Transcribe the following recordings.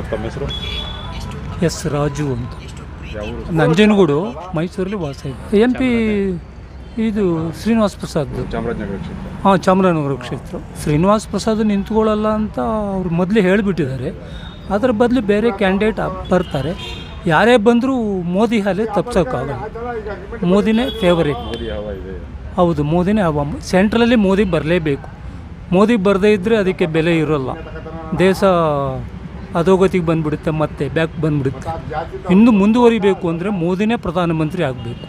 Sir ತಮ್ಮ ಹೆಸರು? S Raju ಅಂತ. ನಂಜನಗೂಡು ಮೈಸೂರಲ್ಲಿ ವಾಸ ಇದೆ. ಎಂ ಪಿ ಇದು ಶ್ರೀನಿವಾಸ್ ಪ್ರಸಾದ್. ಚಾಮರಾಜನಗರ ಕ್ಷೇತ್ರ. ಹಾಂ ಚಾಮರಾಜನಗರ ಕ್ಷೇತ್ರ. ಶ್ರೀನಿವಾಸ್ ಪ್ರಸಾದ್ ನಿಂತ್ಕೊಳ್ಳಲ್ಲ ಅಂತ ಅವ್ರು ಮೊದಲೇ ಹೇಳಿಬಿಟ್ಟಿದ್ದಾರೆ. ಅದರ ಬದಲು ಬೇರೆ ಕ್ಯಾಂಡಿಡೇಟ್ ಬರ್ತಾರೆ. ಯಾರೇ ಬಂದರೂ ಮೋದಿ ಹಾಲೆ ತಪ್ಸೋಕ್ಕಾಗಲ್ಲ. ಮೋದಿನೇ ಫೇವರೇಟ್ ಹೌದು ಮೋದಿನೇ ಹವಾ. ಸೆಂಟ್ರಲಲ್ಲಿ ಮೋದಿ ಬರಲೇಬೇಕು. ಮೋದಿ ಬರದೇ ಇದ್ದರೆ ಅದಕ್ಕೆ ಬೆಲೆ ಇರೋಲ್ಲ. ದೇಶ ಅಧೋಗತಿಗೆ ಬಂದ್ಬಿಡುತ್ತೆ ಮತ್ತೆ ಬ್ಯಾಕ್ ಬಂದ್ಬಿಡುತ್ತೆ. ಇನ್ನು ಮುಂದುವರಿಬೇಕು ಅಂದರೆ ಮೋದಿನೇ ಪ್ರಧಾನಮಂತ್ರಿ ಆಗಬೇಕು.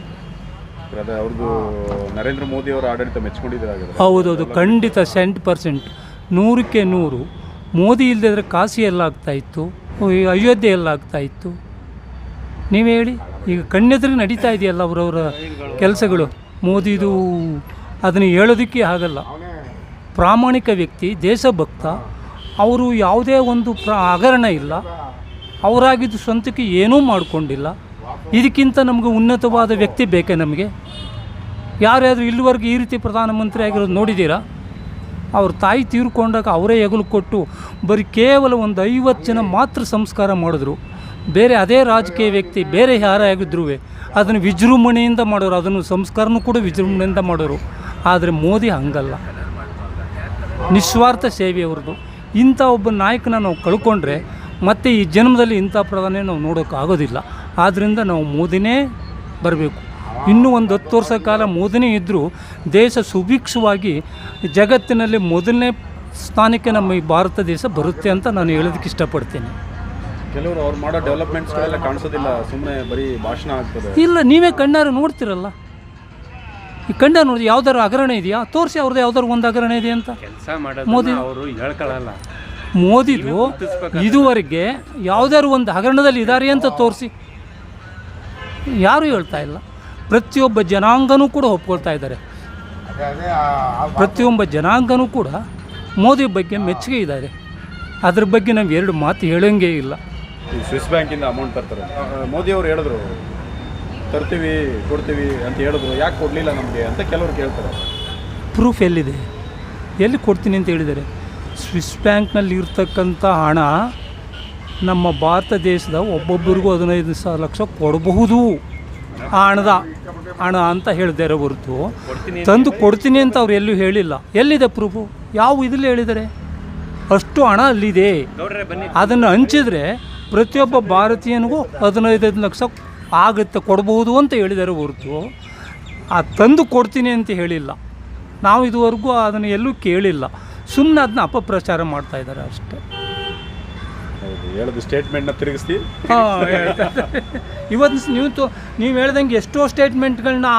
ನರೇಂದ್ರ ಮೋದಿ ಅವರ ಆಡಳಿತ ಮೆಚ್ಕೊಂಡಿದ್ದಾರೆ ಹಾಗಾದ್ರೆ. ಹೌದೌದು ಖಂಡಿತ ಸೆಂಟ್ ಪರ್ಸೆಂಟ್ ನೂರಕ್ಕೆ ನೂರು. ಮೋದಿ ಇಲ್ಲದಿದ್ದರೆ ಕಾಶಿ ಎಲ್ಲ ಆಗ್ತಾಯಿತ್ತು ಈ ಅಯೋಧ್ಯೆ ಎಲ್ಲ ಆಗ್ತಾಯಿತ್ತು ನೀವೇ ಹೇಳಿ ಈಗ ಕಣ್ಣೆದ್ರೆ ನಡೀತಾ ಇದೆಯಲ್ಲ ಅವರವರ ಕೆಲಸಗಳು? ಮೋದಿದು ಅದನ್ನು ಹೇಳೋದಕ್ಕೆ ಆಗಲ್ಲ. ಪ್ರಾಮಾಣಿಕ ವ್ಯಕ್ತಿ ದೇಶಭಕ್ತ. ಅವರು ಯಾವುದೇ ಒಂದು ಪ್ರ ಹಗರಣ ಇಲ್ಲ. ಅವರಾಗಿದ್ದು ಸ್ವಂತಕ್ಕೆ ಏನೂ ಮಾಡಿಕೊಂಡಿಲ್ಲ. ಇದಕ್ಕಿಂತ ನಮಗೆ ಉನ್ನತವಾದ ವ್ಯಕ್ತಿ ಬೇಕೇ ನಮಗೆ? ಯಾರ್ಯಾರು ಇಲ್ಲಿವರೆಗೂ ಈ ರೀತಿ ಪ್ರಧಾನಮಂತ್ರಿ ಆಗಿರೋದು ನೋಡಿದ್ದೀರಾ? ಅವ್ರ ತಾಯಿ ತೀರ್ಕೊಂಡಾಗ ಅವರೇ ಹೆಗಲು ಕೊಟ್ಟು ಬರೀ ಕೇವಲ ಒಂದು ಐವತ್ತು ಜನ ಮಾತ್ರ ಸಂಸ್ಕಾರ ಮಾಡಿದ್ರು. ಬೇರೆ ಅದೇ ರಾಜಕೀಯ ವ್ಯಕ್ತಿ, ಬೇರೆ ಯಾರೇ ಅದನ್ನು ವಿಜೃಂಭಣೆಯಿಂದ ಮಾಡೋರು, ಅದನ್ನು ಸಂಸ್ಕಾರನೂ ಕೂಡ ವಿಜೃಂಭಣೆಯಿಂದ ಮಾಡೋರು. ಆದರೆ ಮೋದಿ ಹಂಗಲ್ಲ. ನಿಸ್ವಾರ್ಥ ಸೇವೆ ಅವ್ರದ್ದು. ಇಂಥ ಒಬ್ಬ ನಾಯಕನ ನಾವು ಕಳ್ಕೊಂಡ್ರೆ ಮತ್ತೆ ಈ ಜನ್ಮದಲ್ಲಿ ಇಂಥ ಪ್ರಧಾನಿ ನಾವು ನೋಡೋಕ್ಕಾಗೋದಿಲ್ಲ ಆದ್ದರಿಂದ ನಾವು ಮೋದಿನೇ ಬರಬೇಕು. ಇನ್ನೂ ಒಂದು ಹತ್ತು ವರ್ಷ ಕಾಲ ಮೋದಿನೇ ಇದ್ದರೂ ದೇಶ ಸುಭಿಕ್ಷವಾಗಿ ಜಗತ್ತಿನಲ್ಲಿ ಮೊದಲನೇ ಸ್ಥಾನಕ್ಕೆ ನಮ್ಮ ಈ ಭಾರತ ದೇಶ ಬರುತ್ತೆ ಅಂತ ನಾನು ಹೇಳೋದಕ್ಕೆ ಇಷ್ಟಪಡ್ತೀನಿ. ಕೆಲವರು ಅವ್ರು ಮಾಡೋ ಡೆವಲಪ್ಮೆಂಟ್ಸ್ಗಳೆಲ್ಲ ಕಾಣಿಸೋದಿಲ್ಲ. ಸುಮ್ಮನೆ ಬರೀ ಭಾಷಣ ಆಗ್ತದೆ. ಇಲ್ಲ ನೀವೇ ಕಣ್ಣಾರು ನೋಡ್ತಿರಲ್ಲ. ಈ ಕಂಡ ನೋಡಿದ್ರೆ ಯಾವ್ದಾರು ಹಗರಣ ಇದೆಯಾ? ತೋರಿಸಿ ಅವ್ರದ್ದು ಯಾವ್ದಾರು ಒಂದು ಹಗರಣ ಇದೆ ಅಂತ. ಕೆಲಸ ಮೋದಿ ಅವರು ಹೇಳ್ಕೊಳ್ಳಲ್ಲ ಮೋದಿದು ಇದುವರೆಗೆ ಯಾವ್ದಾರು ಒಂದು ಹಗರಣದಲ್ಲಿ ಇದ್ದಾರೆ ಅಂತ ತೋರಿಸಿ. ಯಾರೂ ಹೇಳ್ತಾ ಇಲ್ಲ. ಪ್ರತಿಯೊಬ್ಬ ಜನಾಂಗನೂ ಕೂಡ ಒಪ್ಕೊಳ್ತಾ ಇದ್ದಾರೆ. ಪ್ರತಿಯೊಬ್ಬ ಜನಾಂಗನೂ ಕೂಡ ಮೋದಿ ಬಗ್ಗೆ ಮೆಚ್ಚುಗೆ ಇದ್ದಾರೆ. ಅದ್ರ ಬಗ್ಗೆ ನಾವು ಎರಡು ಮಾತು ಹೇಳೋಂಗೇ ಇಲ್ಲ. ಸ್ವಿಸ್ ಬ್ಯಾಂಕಿಂದ ಅಮೌಂಟ್ ಬರ್ತಾರೆ ಮೋದಿ ಅವರು ಹೇಳಿದ್ರು. ತರ್ತೀವಿ ಕೊಡ್ತೀವಿ ಅಂತ ಹೇಳಿದ್ರು ಯಾಕೆ ಕೊಡಲಿಲ್ಲ ನಮಗೆ ಅಂತ ಕೆಲವರು ಕೇಳ್ತಾರೆ. ಪ್ರೂಫ್ ಎಲ್ಲಿದೆ? ಎಲ್ಲಿ ಕೊಡ್ತೀನಿ ಅಂತ ಹೇಳಿದ್ದಾರೆ? ಸ್ವಿಸ್ ಬ್ಯಾಂಕ್ನಲ್ಲಿ ಇರ್ತಕ್ಕಂಥ ಹಣ ನಮ್ಮ ಭಾರತ ದೇಶದ ಒಬ್ಬೊಬ್ಬರಿಗೂ ಹದಿನೈದು ಸಾವಿರ ಲಕ್ಷ ಕೊಡಬಹುದು. ಆ ಹಣದ ಹಣ ಅಂತ ಹೇಳಿದ್ದಾರೆ ಹೊರತು ತಂದು ಕೊಡ್ತೀನಿ ಅಂತ ಅವ್ರು ಎಲ್ಲೂ ಹೇಳಿಲ್ಲ. ಎಲ್ಲಿದೆ ಪ್ರೂಫು ಯಾವ ಇದ್ರಲ್ಲಿ ಹೇಳಿದ್ದಾರೆ? ಅಷ್ಟು ಹಣ ಅಲ್ಲಿದೆ. ಅದನ್ನು ಹಂಚಿದ್ರೆ ಪ್ರತಿಯೊಬ್ಬ ಭಾರತೀಯನಿಗೂ ಹದಿನೈದೈದು ಲಕ್ಷ ಆಗುತ್ತೆ ಕೊಡಬಹುದು ಅಂತ ಹೇಳಿದ್ದಾರೆ ಹೊರತು ಆ ತಂದು ಕೊಡ್ತೀನಿ ಅಂತ ಹೇಳಿಲ್ಲ. ನಾವು ಇದುವರೆಗೂ ಅದನ್ನು ಎಲ್ಲೂ ಕೇಳಿಲ್ಲ. ಸುಮ್ಮನೆ ಅದನ್ನ ಅಪಪ್ರಚಾರ ಮಾಡ್ತಾ ಇದ್ದಾರೆ ಅಷ್ಟೇ. ಹೇಳಿದ ಸ್ಟೇಟ್ಮೆಂಟ್ನ ತಿರುಗಿಸಿ ಇವತ್ತು ನೀವು ತೋ ನೀವು ಹೇಳ್ದಂಗೆ ಎಷ್ಟೋ ಸ್ಟೇಟ್ಮೆಂಟ್ಗಳನ್ನ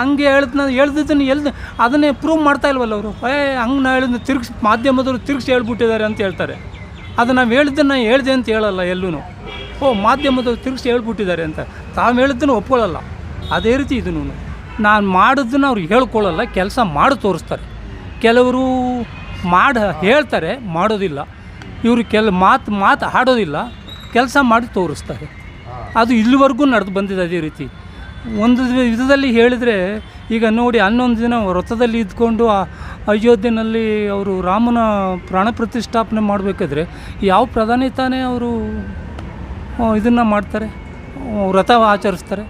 ಹಂಗೆ ಹೇಳ್ದ ಹೇಳ್ದನ್ನು ಎಲ್ದು ಅದನ್ನೇ ಪ್ರೂವ್ ಮಾಡ್ತಾ ಇಲ್ವಲ್ಲ ಅವರು? ಏ ಹಂಗೆ ನಾ ಹೇಳಿದ್ನ ತಿರುಗಿಸಿ ಮಾಧ್ಯಮದವರು ತಿರುಗಿಸಿ ಹೇಳ್ಬಿಟ್ಟಿದ್ದಾರೆ ಅಂತ ಹೇಳ್ತಾರೆ. ಅದು ನಾವು ಹೇಳಿದ್ದನ್ನು ಹೇಳ್ದೆ ಅಂತ ಹೇಳಲ್ಲ ಎಲ್ಲೂ ಓ, ಮಾಧ್ಯಮದವ್ರು ತಿರುಗಿಸಿ ಹೇಳ್ಬಿಟ್ಟಿದ್ದಾರೆ ಅಂತ. ತಾವು ಹೇಳಿದ್ದನ್ನು ಒಪ್ಕೊಳ್ಳಲ್ಲ. ಅದೇ ರೀತಿ ಇದನ್ನು ನಾನು ಮಾಡಿದ್ದನ್ನು ಅವ್ರು ಹೇಳ್ಕೊಳ್ಳಲ್ಲ, ಕೆಲಸ ಮಾಡಿ ತೋರಿಸ್ತಾರೆ. ಕೆಲವರು ಮಾಡಿ ಹೇಳ್ತಾರೆ, ಮಾಡೋದಿಲ್ಲ. ಇವರು ಕೆಲ ಮಾತು ಮಾತು ಆಡೋದಿಲ್ಲ ಕೆಲಸ ಮಾಡಿ ತೋರಿಸ್ತಾರೆ. ಅದು ಇಲ್ಲಿವರೆಗೂ ನಡೆದು ಬಂದಿದೆ ಅದೇ ರೀತಿ. ಒಂದು ವಿಧದಲ್ಲಿ ಹೇಳಿದರೆ, ಈಗ ನೋಡಿ ಹನ್ನೊಂದು ದಿನ ವ್ರತದಲ್ಲಿ ಇದ್ಕೊಂಡು ಆ ಅಯೋಧ್ಯೆಯಲ್ಲಿ ಅವರು ರಾಮನ ಪ್ರಾಣ ಪ್ರತಿಷ್ಠಾಪನೆ ಮಾಡಬೇಕಾದ್ರೆ, ಯಾವ ಪ್ರಧಾನಿ ತಾನೇ ಅವರು ಇದನ್ನು ಮಾಡ್ತಾರೆ. ವ್ರತ ಆಚರಿಸ್ತಾರೆ.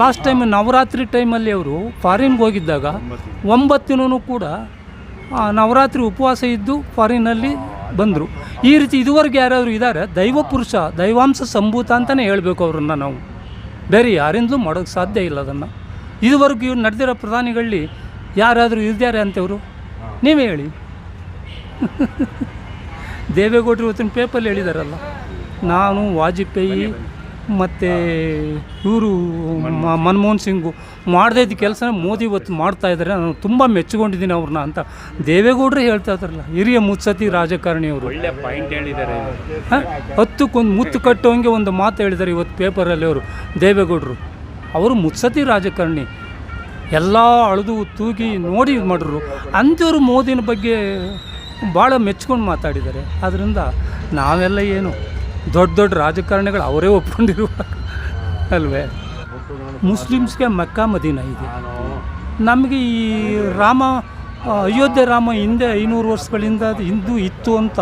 ಲಾಸ್ಟ್ ಟೈಮ್ ನವರಾತ್ರಿ ಟೈಮಲ್ಲಿ ಅವರು ಫಾರಿನ್ಗೆ ಹೋಗಿದ್ದಾಗ ಒಂಬತ್ತು ದಿನವೂ ಕೂಡ ನವರಾತ್ರಿ ಉಪವಾಸ ಇದ್ದು ಫಾರಿನಲ್ಲಿ ಬಂದರು. ಈ ರೀತಿ ಇದುವರೆಗೆ ಯಾರಾದರೂ ಇದ್ದಾರೆ ದೈವ ಪುರುಷ, ದೈವಾಂಶ ಸಂಭೂತ ಅಂತಲೇ ಹೇಳಬೇಕು ಅವ್ರನ್ನ ನಾವು. ಬೇರೆ ಯಾರಿಂದಲೂ ಮಾಡೋಕ್ಕೆ ಸಾಧ್ಯ ಇಲ್ಲ ಅದನ್ನು. ಇದುವರೆಗೂ ಇವ್ರು ನಡೆದಿರೋ ಪ್ರಧಾನಿಗಳಲ್ಲಿ ಯಾರಾದರೂ ಇದ್ದಾರೆ ಅಂತವರು ನೀವೇ ಹೇಳಿ. ದೇವೇಗೌಡರು ಇವತ್ತಿನ ಪೇಪಲ್ಲಿ ಹೇಳಿದಾರಲ್ಲ. ನಾನು ವಾಜಪೇಯಿ ಮತ್ತು ಇವರು ಮನಮೋಹನ್ ಸಿಂಗು ಮಾಡದೇ ಇದ್ದ ಕೆಲಸ ಮೋದಿ ಇವತ್ತು ಮಾಡ್ತಾ ಇದ್ದಾರೆ ನಾನು ತುಂಬ ಮೆಚ್ಚಿಕೊಂಡಿದ್ದೀನಿ ಅವ್ರನ್ನ ಅಂತ ದೇವೇಗೌಡರೇ ಹೇಳ್ತಾ ಇದ್ದಾರಲ್ಲ ಹಿರಿಯ ಮುತ್ಸತಿ ರಾಜಕಾರಣಿಯವರು ಒಳ್ಳೆ ಪಾಯಿಂಟ್ ಹೇಳಿದ್ದಾರೆ. ಹ? ಹತ್ತಕ್ಕೊಂದು ಮುತ್ತು ಕಟ್ಟೋಂಗೆ ಒಂದು ಮಾತು ಹೇಳಿದ್ದಾರೆ ಇವತ್ತು ಪೇಪರಲ್ಲಿ ಅವರು ದೇವೇಗೌಡರು. ಅವರು ಮುತ್ಸತಿ ರಾಜಕಾರಣಿ. ಎಲ್ಲ ಅಳೆದು ತೂಗಿ ನೋಡಿ ಇದು ಮಾಡಿದ್ರು ಅಂಥವ್ರು ಮೋದಿನ ಬಗ್ಗೆ ಭಾಳ ಮೆಚ್ಕೊಂಡು ಮಾತಾಡಿದ್ದಾರೆ. ಆದ್ದರಿಂದ ನಾವೆಲ್ಲ ಏನು ದೊಡ್ಡ ದೊಡ್ಡ ರಾಜಕಾರಣಿಗಳು ಅವರೇ ಒಪ್ಕೊಂಡಿರುವ ಅಲ್ವೇ? ಮುಸ್ಲಿಮ್ಸ್ಗೆ ಮಕ್ಕ ಮದೀನ ಇದೆ. ನಮಗೆ ಈ ರಾಮ, ಅಯೋಧ್ಯೆ ರಾಮ ಹಿಂದೆ ಐನೂರು ವರ್ಷಗಳಿಂದ ಹಿಂದೂ ಇತ್ತು ಅಂತ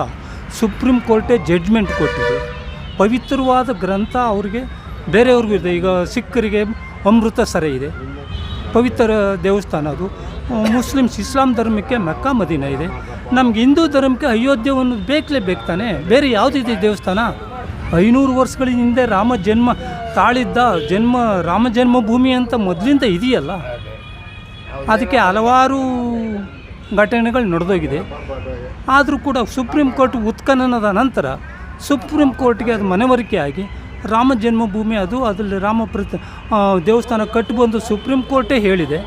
ಸುಪ್ರೀಂ ಕೋರ್ಟೇ ಜಡ್ಜ್ಮೆಂಟ್ ಕೊಟ್ಟಿದೆ. ಪವಿತ್ರವಾದ ಗ್ರಂಥ ಅವ್ರಿಗೆ, ಬೇರೆಯವ್ರಿಗೂ ಇದೆ. ಈಗ ಸಿಖ್ಖರಿಗೆ ಅಮೃತ ಸರ ಇದೆ. ಪವಿತ್ರ ದೇವಸ್ಥಾನ ಅದು. ಮುಸ್ಲಿಮ್ಸ್ ಇಸ್ಲಾಂ ಧರ್ಮಕ್ಕೆ ಮಕ್ಕ ಮದೀನ ಇದೆ. ನಮ್ಗೆ ಹಿಂದೂ ಧರ್ಮಕ್ಕೆ ಅಯೋಧ್ಯವನ್ನು ಬೇಕಲೇ ಬೇಕು ತಾನೆ? ಬೇರೆ ಯಾವುದಿದೆ ದೇವಸ್ಥಾನ? ಐನೂರು ವರ್ಷಗಳ ಹಿಂದೆ ರಾಮ ಜನ್ಮ ತಾಳಿದ್ದ ಜನ್ಮ ರಾಮ ಜನ್ಮಭೂಮಿ ಅಂತ ಮೊದಲಿಂದ ಇದೆಯಲ್ಲ? ಅದಕ್ಕೆ ಹಲವಾರು ಘಟನೆಗಳು ನಡೆದೋಗಿದೆ. ಆದರೂ ಕೂಡ ಸುಪ್ರೀಂ ಕೋರ್ಟ್ ಉತ್ಖನನದ ನಂತರ ಸುಪ್ರೀಂ ಕೋರ್ಟ್ಗೆ ಅದು ಮನವರಿಕೆ ಆಗಿ ರಾಮ ಜನ್ಮಭೂಮಿ ಅದು, ಅದರಲ್ಲಿ ರಾಮ ಪ್ರತಿ ದೇವಸ್ಥಾನ ಕಟ್ಟಬಂದು ಸುಪ್ರೀಂ ಕೋರ್ಟೇ ಹೇಳಿದೆ.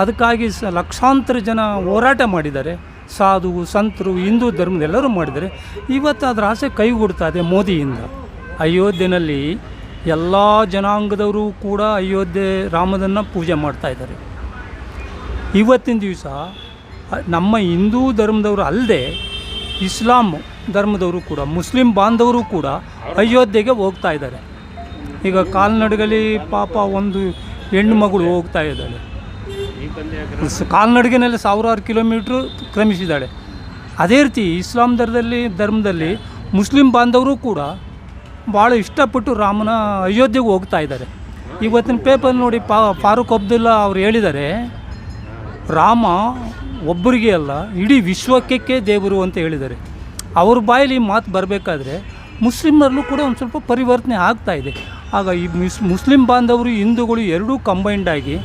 ಅದಕ್ಕಾಗಿ ಲಕ್ಷಾಂತರ ಜನ ಹೋರಾಟ ಮಾಡಿದ್ದಾರೆ. ಸಾಧು ಸಂತರು, ಹಿಂದೂ ಧರ್ಮದ ಎಲ್ಲರೂ ಮಾಡಿದರೆ ಇವತ್ತು ಅದರ ಆಸೆ ಕೈಗೂಡ್ತಾ ಇದೆ ಮೋದಿಯಿಂದ. ಅಯೋಧ್ಯೆಯಲ್ಲಿ ಎಲ್ಲ ಜನಾಂಗದವರು ಕೂಡ ಅಯೋಧ್ಯೆ ರಾಮದನ್ನ ಪೂಜೆ ಮಾಡ್ತಾ ಇದ್ದಾರೆ. ಇವತ್ತಿನ ದಿವಸ ನಮ್ಮ ಹಿಂದೂ ಧರ್ಮದವರು ಅಲ್ಲದೆ ಇಸ್ಲಾಂ ಧರ್ಮದವರು ಕೂಡ, ಮುಸ್ಲಿಂ ಬಾಂಧವರು ಕೂಡ ಅಯೋಧ್ಯೆಗೆ ಹೋಗ್ತಾ ಇದ್ದಾರೆ. ಈಗ ಕಾಲ್ನಡಗಲಿ ಪಾಪ ಒಂದು ಹೆಣ್ಣು ಮಗಳು ಹೋಗ್ತಾ ಇದ್ದಾಳೆ. ಸ- ಕಾಲ್ನಡಿಗೆನಲ್ಲಿ ಸಾವಿರಾರು ಕಿಲೋಮೀಟ್ರ್ ಕ್ರಮಿಸಿದ್ದಾಳೆ. ಅದೇ ರೀತಿ ಇಸ್ಲಾಂ ದರದಲ್ಲಿ ಧರ್ಮದಲ್ಲಿ ಮುಸ್ಲಿಂ ಬಾಂಧವರು ಕೂಡ ಭಾಳ ಇಷ್ಟಪಟ್ಟು ರಾಮನ ಅಯೋಧ್ಯೆಗೆ ಹೋಗ್ತಾ ಇದ್ದಾರೆ. ಇವತ್ತಿನ ಪೇಪರ್ ನೋಡಿ ಪಾ, ಫಾರೂಕ್ ಅಬ್ದುಲ್ಲಾ ಅವ್ರು ಹೇಳಿದ್ದಾರೆ, ರಾಮ ಒಬ್ಬರಿಗೆ ಅಲ್ಲ, ಇಡೀ ವಿಶ್ವಕ್ಕೆ ದೇವರು ಅಂತ ಹೇಳಿದ್ದಾರೆ. ಅವ್ರ ಬಾಯಲ್ಲಿ ಮಾತು ಬರಬೇಕಾದ್ರೆ ಮುಸ್ಲಿಮರಲ್ಲೂ ಕೂಡ ಒಂದು ಸ್ವಲ್ಪ ಪರಿವರ್ತನೆ ಆಗ್ತಾ ಇದೆ. ಆಗ ಈ ಮುಸ್, ಮುಸ್ಲಿಂ ಬಾಂಧವರು ಹಿಂದೂಗಳು ಎರಡೂ ಕಂಬೈಂಡ್ ಆಗಿ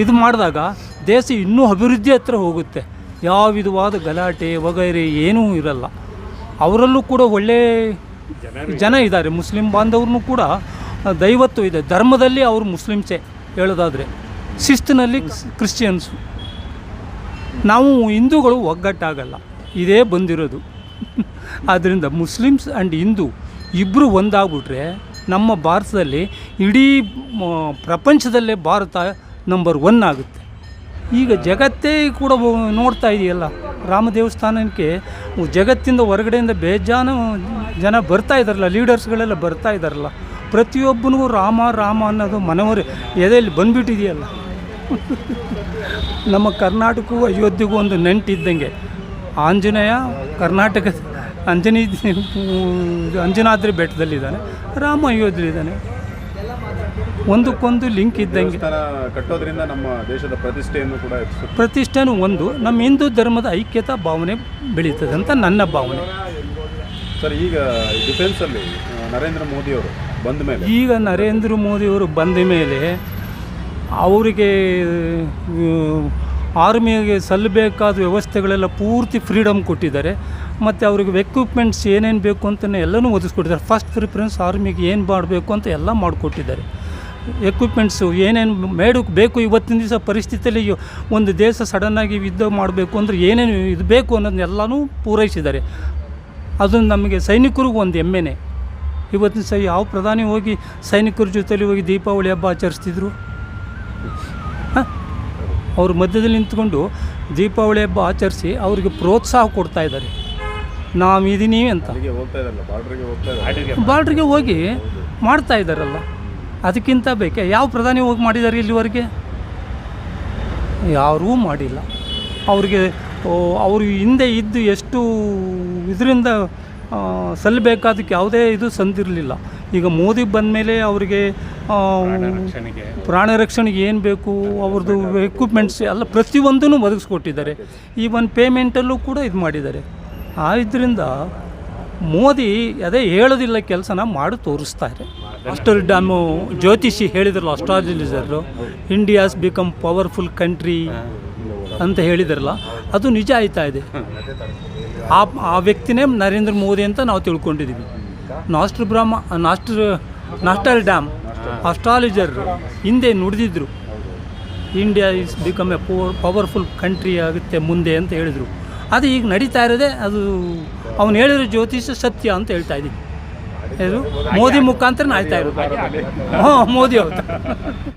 ಇದು ಮಾಡಿದಾಗ ದೇಶ ಇನ್ನೂ ಅಭಿವೃದ್ಧಿ ಹತ್ರ ಹೋಗುತ್ತೆ. ಯಾವ ವಿಧವಾದ ಗಲಾಟೆ ವಗೈರೆ ಏನೂ ಇರಲ್ಲ. ಅವರಲ್ಲೂ ಕೂಡ ಒಳ್ಳೆ ಜನ ಇದ್ದಾರೆ. ಮುಸ್ಲಿಂ ಬಾಂಧವ್ರನ್ನೂ ಕೂಡ ದೈವತ್ವ ಇದೆ. ಧರ್ಮದಲ್ಲಿ ಅವರು ಮುಸ್ಲಿಮ್ಸೆ ಹೇಳೋದಾದರೆ. ಶಿಸ್ತಿನಲ್ಲಿ ಕ್ರಿಶ್ಚಿಯನ್ಸು. ನಾವು ಹಿಂದೂಗಳು ಒಗ್ಗಟ್ಟಾಗಲ್ಲ. ಇದೇ ಬಂದಿರೋದು. ಆದ್ದರಿಂದ ಮುಸ್ಲಿಮ್ಸ್ ಆ್ಯಂಡ್ ಹಿಂದೂ ಇಬ್ಬರು ಒಂದಾಗ್ಬಿಟ್ರೆ ನಮ್ಮ ಭಾರತದಲ್ಲಿ ಇಡೀ ಪ್ರಪಂಚದಲ್ಲೇ ಭಾರತ ನಂಬರ್ ಒನ್ ಆಗುತ್ತೆ. ಈಗ ಜಗತ್ತೇ ಕೂಡ ನೋಡ್ತಾ ಇದೆಯಲ್ಲ, ರಾಮ ದೇವಸ್ಥಾನಕ್ಕೆ ಜಗತ್ತಿಂದ ಹೊರಗಡೆಯಿಂದ ಬೇಜಾನು ಜನ ಬರ್ತಾ ಇದ್ದಾರಲ್ಲ ಲೀಡರ್ಸ್ಗಳೆಲ್ಲ ಬರ್ತಾ ಇದ್ದಾರಲ್ಲ ಪ್ರತಿಯೊಬ್ಬನಿಗೂ ರಾಮ ರಾಮ ಅನ್ನೋದು ಮನವರಿ, ಎದೆಯಲ್ಲಿ ಬಂದ್ಬಿಟ್ಟಿದೆಯಲ್ಲ. ನಮ್ಮ ಕರ್ನಾಟಕಕ್ಕೂ ಅಯೋಧ್ಯೆಗೂ ಒಂದು ನೆಂಟಿದ್ದಂಗೆ, ಆಂಜನೇಯ ಕರ್ನಾಟಕ, ಅಂಜನಿ, ಅಂಜನಾದ್ರಿ ಬೆಟ್ಟದಲ್ಲಿದ್ದಾನೆ, ರಾಮ ಅಯೋಧ್ಯೆಯಲ್ಲಿದ್ದಾನೆ. ಒಂದಕ್ಕೊಂದು ಲಿಂಕ್ ಇದ್ದಂಗೆ. ಕಟ್ಟೋದ್ರಿಂದ ನಮ್ಮ ದೇಶದ ಪ್ರತಿಷ್ಠೆಯನ್ನು ಕೂಡ ಪ್ರತಿಷ್ಠೆನೂ ಒಂದು ನಮ್ಮ ಹಿಂದೂ ಧರ್ಮದ ಐಕ್ಯತಾ ಭಾವನೆ ಬೆಳೀತದೆ ಅಂತ ನನ್ನ ಭಾವನೆ. ಸರ್ ಈಗ ಡಿಫೆನ್ಸಲ್ಲಿ ನರೇಂದ್ರ ಮೋದಿಯವರು ಬಂದ ಮೇಲೆ. ಈಗ ನರೇಂದ್ರ ಮೋದಿಯವರು ಬಂದ ಮೇಲೆ ಅವರಿಗೆ ಆರ್ಮಿಗೆ ಸಲ್ಲಬೇಕಾದ ವ್ಯವಸ್ಥೆಗಳೆಲ್ಲ ಪೂರ್ತಿ ಫ್ರೀಡಮ್ ಕೊಟ್ಟಿದ್ದಾರೆ. ಮತ್ತು ಅವ್ರಿಗೆ ಎಕ್ವಿಪ್ಮೆಂಟ್ಸ್ ಏನೇನು ಬೇಕು ಅಂತಲೇ ಎಲ್ಲನೂ ಒದಗಿಸ್ಕೊಟ್ಟಿದ್ದಾರೆ. ಫಸ್ಟ್ ಪ್ರಿಫರೆನ್ಸ್ ಆರ್ಮಿಗೆ ಏನು ಮಾಡಬೇಕು ಅಂತ ಎಲ್ಲ ಮಾಡಿಕೊಟ್ಟಿದ್ದಾರೆ. ಎಕ್ವಿಪ್ಮೆಂಟ್ಸು ಏನೇನು ಮೇಡಕ್ಕೆ ಬೇಕು ಇವತ್ತಿನ ದಿವಸ ಪರಿಸ್ಥಿತಿಯಲ್ಲಿ ಒಂದು ದೇಶ ಸಡನ್ನಾಗಿ ಯುದ್ಧ ಮಾಡಬೇಕು ಅಂದರೆ ಏನೇನು ಇದು ಬೇಕು ಅನ್ನೋದನ್ನೆಲ್ಲನೂ ಪೂರೈಸಿದ್ದಾರೆ. ಅದು ನಮಗೆ ಸೈನಿಕರಿಗೂ ಒಂದು ಹೆಮ್ಮೆನೆ. ಇವತ್ತಿನ ಸಹ ಯಾವ ಪ್ರಧಾನಿ ಹೋಗಿ ಸೈನಿಕರ ಜೊತೆಲಿ ಹೋಗಿ ದೀಪಾವಳಿ ಹಬ್ಬ ಆಚರಿಸ್ತಿದ್ರು? ಹಾಂ? ಅವ್ರ ಮಧ್ಯದಲ್ಲಿ ನಿಂತ್ಕೊಂಡು ದೀಪಾವಳಿ ಹಬ್ಬ ಆಚರಿಸಿ ಅವರಿಗೆ ಪ್ರೋತ್ಸಾಹ ಕೊಡ್ತಾ ಇದ್ದಾರೆ. ನಾವು ಇದೀನಿ ಅಂತ ಬಾರ್ಡ್ರಿಗೆ ಹೋಗಿ ಮಾಡ್ತಾ ಇದ್ದಾರಲ್ಲ. ಅದಕ್ಕಿಂತ ಬೇಕೆ? ಯಾವ ಪ್ರಧಾನಿ ಹೋಗಿ ಮಾಡಿದ್ದಾರೆ ಇಲ್ಲಿವರೆಗೆ? ಯಾರೂ ಮಾಡಿಲ್ಲ. ಅವ್ರಿಗೆ ಅವರು ಹಿಂದೆ ಇದ್ದು ಎಷ್ಟು ಇದರಿಂದ ಸಲ್ಲಬೇಕಾದಕ್ಕೆ ಯಾವುದೇ ಇದು ಸಂದಿರಲಿಲ್ಲ. ಈಗ ಮೋದಿ ಬಂದ ಮೇಲೆ ಅವರಿಗೆ ಪ್ರಾಣ ರಕ್ಷಣೆಗೆ. ಏನು ಬೇಕು? ಅವ್ರದ್ದು ಎಕ್ವಿಪ್ಮೆಂಟ್ಸ್ ಎಲ್ಲ ಪ್ರತಿಯೊಂದನ್ನು ಒದಗಿಸ್ಕೊಟ್ಟಿದ್ದಾರೆ. ಈವನ್ ಪೇಮೆಂಟಲ್ಲೂ ಕೂಡ ಇದು ಮಾಡಿದ್ದಾರೆ. ಆ ಇದರಿಂದ ಮೋದಿ ಅದೇ ಹೇಳೋದಿಲ್ಲ ಕೆಲಸನ ಮಾಡಿ ತೋರಿಸ್ತಾರೆ. ಅಸ್ಟರ್ ಡ್ಯಾಮು ಜ್ಯೋತಿಷಿ ಹೇಳಿದ್ರಲ್ಲ ಅಸ್ಟ್ರಾಲಜಿಸರು ಇಂಡಿಯಾಸ್ ಬಿಕಮ್ ಪವರ್ಫುಲ್ ಕಂಟ್ರಿ ಅಂತ ಹೇಳಿದ್ರಲ್ಲ, ಅದು ನಿಜ ಆಯ್ತಾ ಇದೆ? ಆ ಆ ವ್ಯಕ್ತಿನೇ ನರೇಂದ್ರ ಮೋದಿ ಅಂತ ನಾವು ತಿಳ್ಕೊಂಡಿದ್ದೀವಿ ನಾಸ್ಟ್ರ ಬ್ರಹ್ಮ, ನಾಸ್ಟ್ರ, ನಾಸ್ಟರ್ ಡ್ಯಾಮ್ ಅಸ್ಟ್ರಾಲಜರ್ ಹಿಂದೆ ನುಡಿದಿದ್ರು. India is become a powerful country ಆಗುತ್ತೆ ಮುಂದೆ ಅಂತ ಹೇಳಿದರು. ಅದು ಈಗ ನಡೀತಾ ಇರೋದೇ ಅದು ಅವನು ಹೇಳಿರೋ ಜ್ಯೋತಿಷ ಸತ್ಯ ಅಂತ ಹೇಳ್ತಾ ಇದ್ದೀನಿ. ಇದು ಮೋದಿ ಮುಖಾಂತರ ಆಯ್ತಾ ಇರೋದು. ಹಾಂ ಮೋದಿ ಅವ್ರು.